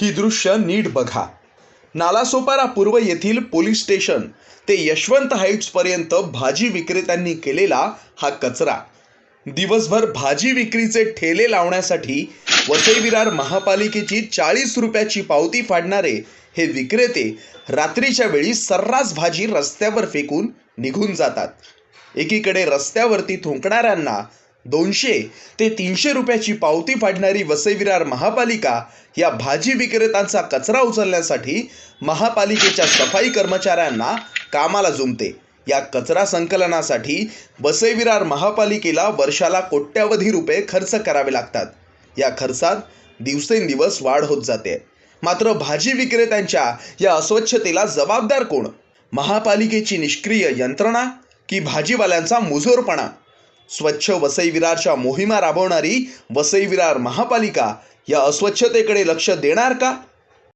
ही दृश्य नीट बघा. नालासोपारा पूर्व येथील पोलीस स्टेशन ते यशवंत हाईट्सपर्यंत भाजी विक्रेत्यांनी केलेला हा कचरा. दिवसभर भाजी विक्रीचे ठेले लावण्यासाठी वसईविरार महापालिकेची चाळीस रुपयाची पावती फाडणारे हे विक्रेते रात्रीच्या वेळी सर्रास भाजी रस्त्यावर फेकून निघून जातात. एकीकडे रस्त्यावरती थुंकणाऱ्यांना दोनशे ते तीनशे रुपयाची पावती फाडणारी वसई विरार महापालिका या भाजी विक्रेत्यांचा कचरा उचलण्यासाठी महापालिकेच्या सफाई कर्मचाऱ्यांना कामाला जुमते या कचरा संकलनासाठी वसई विरार महापालिकेला वर्षाला कोट्यावधी रुपये खर्च करावे लागतात. या खर्चात दिवसेंदिवस वाढ होत जाते. मात्र भाजी विक्रेत्यांच्या या अस्वच्छतेला जबाबदार कोण? महापालिकेची निष्क्रिय यंत्रणा की भाजीवाल्यांचा मुजोरपणा? स्वच्छ वसई विरारच्या मोहिमा राबवणारी वसई विरार महापालिका या अस्वच्छतेकडे लक्ष देणार का?